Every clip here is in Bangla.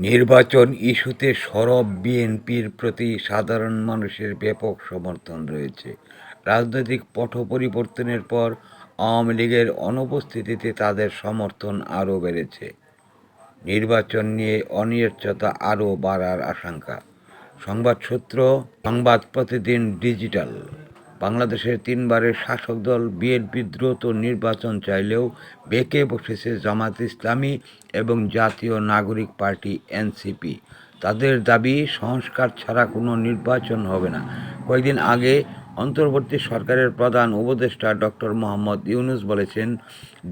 নির্বাচন ইস্যুতে সরব বিএনপির প্রতি সাধারণ মানুষের ব্যাপক সমর্থন রয়েছে। রাজনৈতিক পট পরিবর্তনের পর আওয়ামী লীগের অনুপস্থিতিতে তাদের সমর্থন আরও বেড়েছে। নির্বাচন নিয়ে অনিশ্চয়তা আরও বাড়ার আশঙ্কা। সংবাদ সূত্র, সংবাদ প্রতিদিন ডিজিটাল। বাংলাদেশের তিনবারের শাসক দল বিএনপি দ্রুত নির্বাচন চাইলেও বেঁকে বসেছে জামাত ইসলামী এবং জাতীয় নাগরিক পার্টি এনসিপি। তাদের দাবি, সংস্কার ছাড়া কোনো নির্বাচন হবে না। কয়েকদিন আগে অন্তর্বর্তী সরকারের প্রধান উপদেষ্টা ডক্টর মোহাম্মদ ইউনুস বলেছেন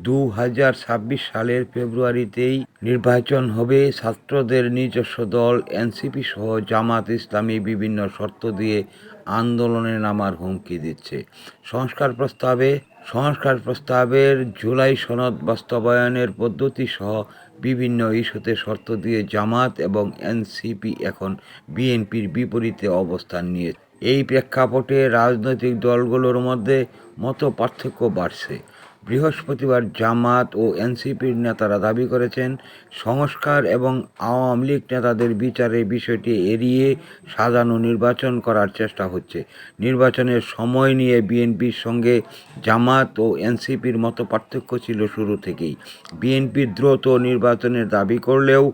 দু হাজার ছাব্বিশ সালের ফেব্রুয়ারিতেই নির্বাচন হবে। ছাত্রদের নিজস্ব দল, এনসিপি সহ জামাত ইসলামী বিভিন্ন শর্ত দিয়ে আন্দোলনে নামার হুমকি দিচ্ছে। সংস্কার প্রস্তাবে, সংস্কার প্রস্তাবের জুলাই সনদ বাস্তবায়নের পদ্ধতি সহ বিভিন্ন ইস্যুতে শর্ত দিয়ে জামাত এবং এনসিপি এখন বিএনপির বিপরীতে অবস্থান নিয়ে এই প্রেক্ষাপটে রাজনৈতিক দলগুলোর মধ্যে মত পার্থক্য বাড়ছে। বৃহস্পতিবার জামাত ও এনসিপির নেতারা দাবি করেছেন, সংস্কার এবং আওয়ামী লীগ নেতাদের বিচারে বিষয়টি এড়িয়ে সাজানো নির্বাচন করার চেষ্টা হচ্ছে। নির্বাচনের সময় নিয়ে বিএনপির সঙ্গে জামাত ও এনসিপির মতো পার্থক্য ছিল শুরু থেকেই। বিএনপি দ্রুত নির্বাচনের দাবি করলেও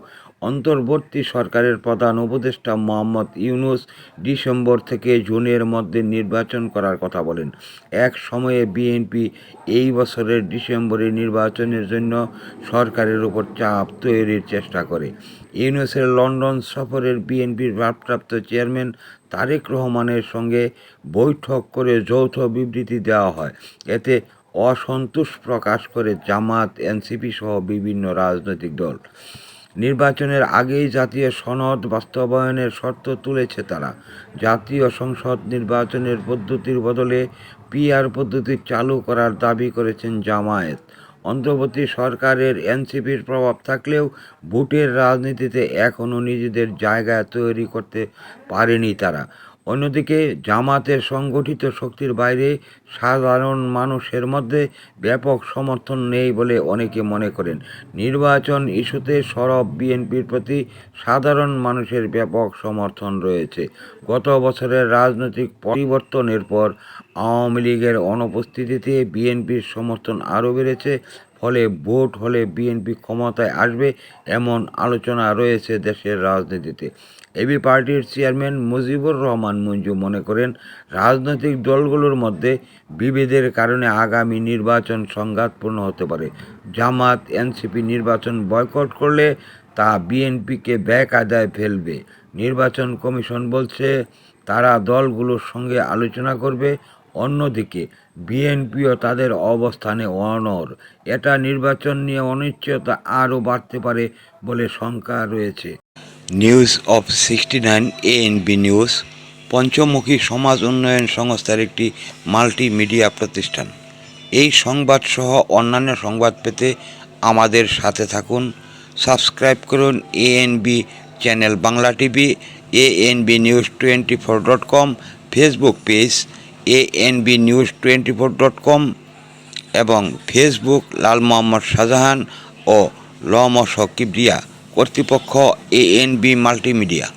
অন্তর্বর্তী সরকারের প্রধান উপদেষ্টা মোহাম্মদ ইউনুস ডিসেম্বর থেকে জুনের মধ্যে নির্বাচন করার কথা বলেন। এক সময়ে বিএনপি এই বছরের ডিসেম্বরে নির্বাচনের জন্য সরকারের উপর চাপ তৈরির চেষ্টা করে। ইউনুসের লন্ডন সফরের বিএনপির ভারপ্রাপ্ত চেয়ারম্যান তারেক রহমানের সঙ্গে বৈঠক করে যৌথ বিবৃতি দেওয়া হয়। এতে অসন্তোষ প্রকাশ করে জামাত, এনসিপি সহ বিভিন্ন রাজনৈতিক দল। নির্বাচনের আগেই জাতীয় সনদ বাস্তবায়নের শর্ত তুলেছে তারা। জাতীয় সংসদ নির্বাচনের পদ্ধতির বদলে পিআর পদ্ধতি চালু করার দাবি করেছেন জামায়াত। অন্তর্বর্তী সরকারের এনসিপির প্রভাব থাকলেও ভোটের রাজনীতিতে এখনও নিজেদের জায়গা তৈরি করতে পারেনি তারা। অন্যদিকে জামাতের সংগঠিত শক্তির বাইরে সাধারণ মানুষের মধ্যে ব্যাপক সমর্থন নেই বলে অনেকে মনে করেন। নির্বাচন ইস্যুতে সরব বিএনপির প্রতি সাধারণ মানুষের ব্যাপক সমর্থন রয়েছে। গত বছরের রাজনৈতিক পরিবর্তনের পর আওয়ামী লীগের অনুপস্থিতিতে বিএনপির সমর্থন আরও বেড়েছে, ফলে ভোট হলে বিএনপি ক্ষমতায় আসবে এমন আলোচনা রয়েছে দেশের রাজনীতিতে। এবি পার্টির চেয়ারম্যান মুজিবুর রহমান মঞ্জু মনে করেন, রাজনৈতিক দলগুলোর মধ্যে বিভেদের কারণে আগামী নির্বাচন সংঘাতপূর্ণ হতে পারে। জামাত, এনসিপি নির্বাচন বয়কট করলে তা বিএনপিকে ব্যাক আদায় ফেলবে। নির্বাচন কমিশন বলছে তারা দলগুলোর সঙ্গে আলোচনা করবে। অন্যদিকে, বিএনপিও তাদের অবস্থানে অনর এটা নির্বাচন নিয়ে অনিশ্চয়তা আরও বাড়তে পারে বলে শঙ্কা রয়েছে। News of sixty nine ANB news, পঞ্চমুখী সমাজ উন্নয়ন সংস্থার একটি মাল্টিমিডিয়া প্রতিষ্ঠান। এই সংবাদ সহ অন্যান্য সংবাদ পেতে আমাদের সাথে থাকুন। সাবস্ক্রাইব করুন ANB channel Bangla TV. ANB news twenty four dot com Facebook page ANB news twenty four dot com এবং ফেসবুক লাল মোহাম্মদ শাহজাহান ও লম কিবরিয়া, কর্তৃপক্ষ এএনবি মাল্টিমিডিয়া।